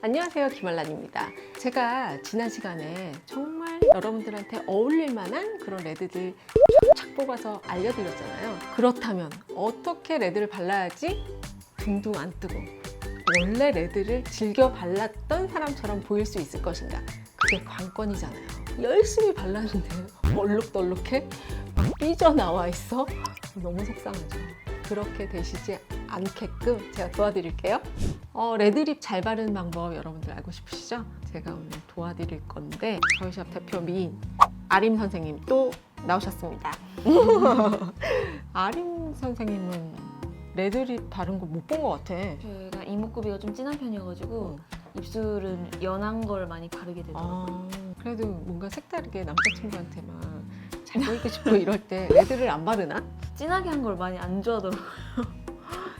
안녕하세요 김알란입니다. 제가 지난 시간에 정말 여러분들한테 어울릴 만한 그런 레드들 쫙 뽑아서 알려드렸잖아요. 그렇다면 어떻게 레드를 발라야지? 둥둥 안 뜨고 원래 레드를 즐겨 발랐던 사람처럼 보일 수 있을 것인가? 그게 관건이잖아요. 열심히 발랐는데 얼룩덜룩해? 막 삐져나와 있어 너무 속상하죠 그렇게 되시지 않게끔 제가 도와드릴게요 어, 레드립 잘 바르는 방법 여러분들 알고 싶으시죠? 제가 오늘 도와드릴 건데 저희 샵 대표 미인 아림 선생님 또 나오셨습니다. 아림 선생님은 레드립 바른 거 못 본 것 같아. 저희가 이목구비가 좀 진한 편이어가지고 입술은 연한 걸 많이 바르게 되더라고요. 아, 그래도 뭔가 색다르게 남자친구한테만 잘 보이고 싶고 이럴 때 레드를 안 바르나? 진하게 한 걸 많이 안 좋아하더라고요.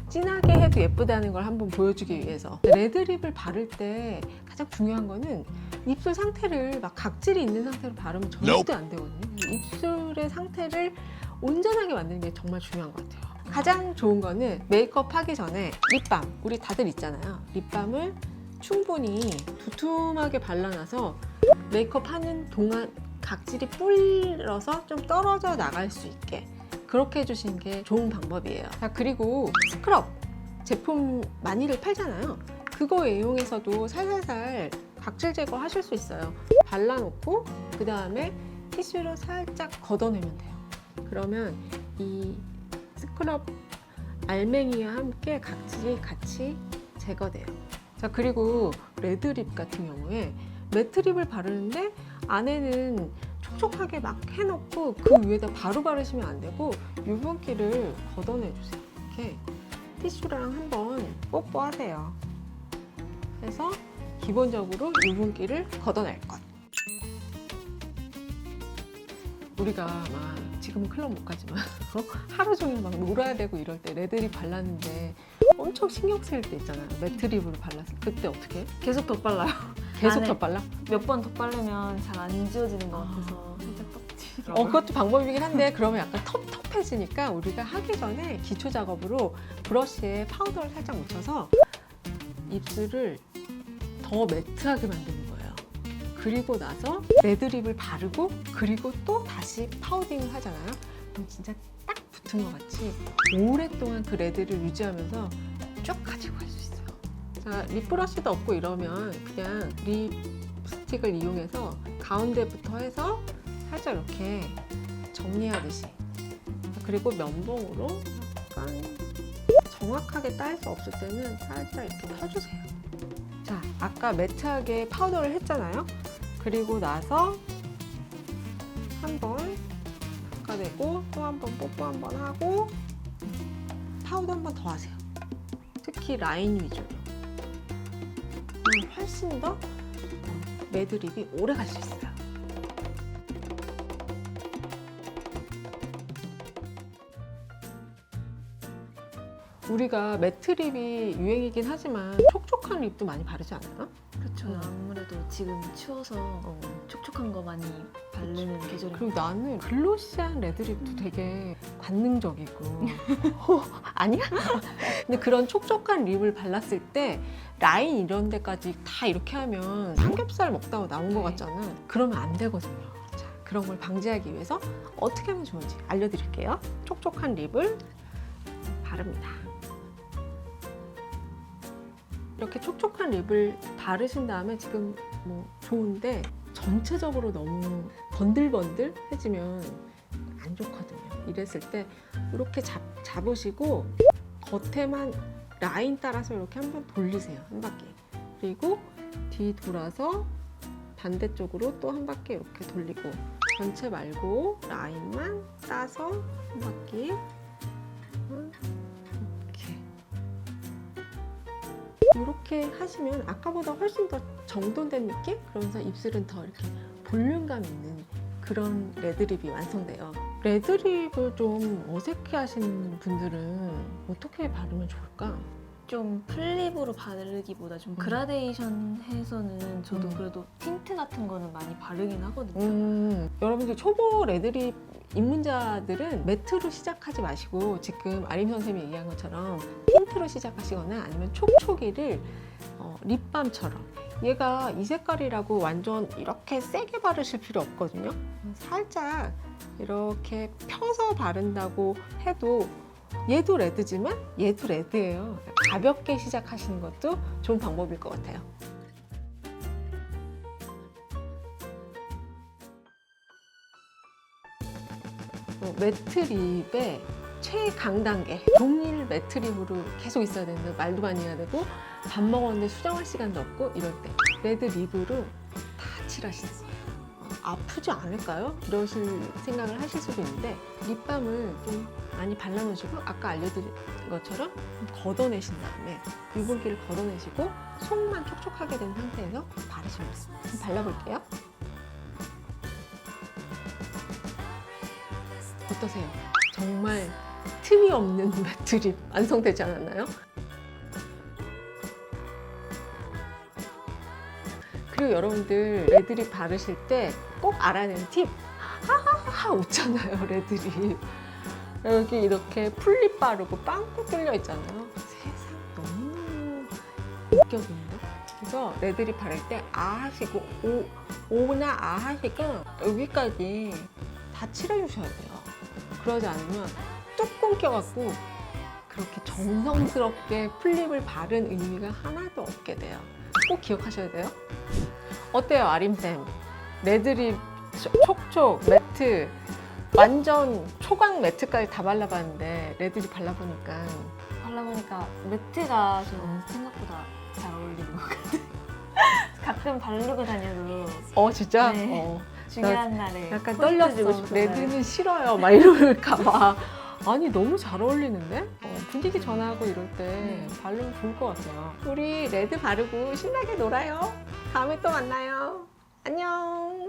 진하게 해도 예쁘다는 걸 한번 보여주기 위해서 레드립을 바를 때 가장 중요한 거는 입술 상태를 막 각질이 있는 상태로 바르면 절대 안 되거든요. 입술의 상태를 온전하게 만드는 게 정말 중요한 것 같아요. 가장 좋은 거는 메이크업 하기 전에 립밤 우리 다들 있잖아요. 립밤을 충분히 두툼하게 발라놔서 메이크업 하는 동안 각질이 불러서 좀 떨어져 나갈 수 있게 그렇게 해주시는 게 좋은 방법이에요. 자, 그리고 스크럽 제품 많이들 팔잖아요. 그거 이용해서도 살살살 각질 제거 하실 수 있어요. 발라놓고 그 다음에 티슈로 살짝 걷어내면 돼요. 그러면 이 스크럽 알맹이와 함께 각질이 같이 제거돼요. 자, 그리고 레드립 같은 경우에 매트립을 바르는데 안에는 촉촉하게 막 해놓고 그 위에다 바로 바르시면 안 되고 유분기를 걷어내주세요. 이렇게 티슈랑 한번 뽀뽀하세요. 그래서 기본적으로 유분기를 걷어낼 것. 우리가 막 지금은 클럽 못 가지만 어? 하루 종일 막 놀아야 되고 이럴 때 레드립 발랐는데 엄청 신경 쓰일 때 있잖아요. 매트립으로 발랐을 때 그때 어떻게 해? 계속 덧발라요. 계속 안에- 덧발라? 몇번 덧바르면 잘 안 지워지는 것 같아서 살짝 어, 떡지더라고요. 그것도 방법이긴 한데 그러면 약간 텁텁해지니까 우리가 하기 전에 기초 작업으로 브러쉬에 파우더를 살짝 묻혀서 입술을 더 매트하게 만드는 거예요. 그리고 나서 레드립을 바르고 그리고 또 다시 파우딩을 하잖아요. 그럼 진짜 딱 붙은 것 같이 오랫동안 그 레드를 유지하면서 쭉 가지고 갈수 있어요. 자, 립브러쉬도 없고 이러면 그냥 립스틱을 이용해서 가운데부터 해서 살짝 이렇게 정리하듯이 그리고 면봉으로 약간 정확하게 딸 수 없을 때는 살짝 이렇게 펴주세요. 자, 아까 매트하게 파우더를 했잖아요. 그리고 나서 한번 닦아내고 또 한 번 뽀뽀 한 번 하고 파우더 한 번 더 하세요. 특히 라인 위주로. 훨씬 더 매드립이 오래 갈 수 있어요. 우리가 매트립이 유행이긴 하지만 촉촉한 립도 많이 바르지 않아요? 그렇죠. 음. 아무래도 지금 추워서 촉촉한 거 많이 바르는 계절이 그리고 나는 글로시한 레드립도 되게 관능적이고. 어, 아니야? 근데 그런 촉촉한 립을 발랐을 때 라인 이런 데까지 다 이렇게 하면 삼겹살 먹다가 나온 것 네. 같잖아. 그러면 안 되거든요. 자, 그런 걸 방지하기 위해서 어떻게 하면 좋은지 알려드릴게요. 촉촉한 립을 바릅니다. 이렇게 촉촉한 립을 바르신 다음에 지금 뭐 좋은데 전체적으로 너무 번들번들해지면 안 좋거든요. 이랬을 때 이렇게 잡, 잡으시고 겉에만 라인 따라서 이렇게 한번 돌리세요. 한 바퀴. 그리고 뒤 돌아서 반대쪽으로 또 한 바퀴 이렇게 돌리고 전체 말고 라인만 따서 한 바퀴 이렇게 이렇게 하시면 아까보다 훨씬 더 정돈된 느낌? 그러면서 입술은 더 이렇게 볼륨감 있는 그런 레드립이 완성돼요. 레드립을 좀 어색해 하시는 분들은 어떻게 바르면 좋을까? 좀 플립으로 바르기보다 좀 음. 그라데이션 해서는 저도 음. 그래도 틴트 같은 거는 많이 바르긴 하거든요. 음, 여러분들 초보 레드립 입문자들은 매트로 시작하지 마시고 지금 아림 선생님이 얘기한 것처럼 틴트로 시작하시거나 아니면 촉촉이를 어, 립밤처럼 얘가 이 색깔이라고 완전 이렇게 세게 바르실 필요 없거든요. 살짝 이렇게 펴서 바른다고 해도 얘도 레드지만 얘도 레드예요. 가볍게 시작하시는 것도 좋은 방법일 것 같아요. 어, 매트립의 최강 단계 종일 매트립으로 계속 있어야 되는데 말도 많이 해야 되고 밥 먹었는데 수정할 시간도 없고 이럴 때 레드 립으로 다 칠하시는 거예요. 어, 아프지 않을까요? 이러실 생각을 하실 수도 있는데 립밤을 좀 많이 발라놓으시고 아까 알려드린 것처럼 좀 걷어내신 다음에 유분기를 걷어내시고 속만 촉촉하게 된 상태에서 바르시면 돼요. 좀 발라볼게요. 어떠세요? 정말 틈이 없는 매트립 완성되지 않았나요? 그리고 여러분들 레드립 바르실 때 꼭 되는 팁 하하하 웃잖아요 레드립 여기 이렇게 풀립 바르고 빵꾸 뚫려 있잖아요 세상 너무 웃겨진데 그래서 레드립 바를 때 아 하시고 오, 오나 아 하시고 여기까지 다 칠해주셔야 돼요 그러지 않으면 뚜껑 껴갖고 그렇게 정성스럽게 플립을 바른 의미가 하나도 없게 돼요. 꼭 기억하셔야 돼요. 어때요, 아림쌤? 레드립, 촉촉, 매트, 완전 초강 매트까지 다 발라봤는데 레드립 발라보니까 발라보니까 매트가 좀 생각보다 잘 어울리는 것 같아요. 가끔 바르고 다녀도 어 진짜? 네. 어, 중요한 날에 약간. 주고 싶잖아요. 레드는 싫어요. 막 이럴까봐. 아니 너무 잘 어울리는데? 어, 분위기 전하고 이럴 때 네. 바르면 좋을 것 같아요. 우리 레드 바르고 신나게 놀아요. 다음에 또 만나요. 안녕.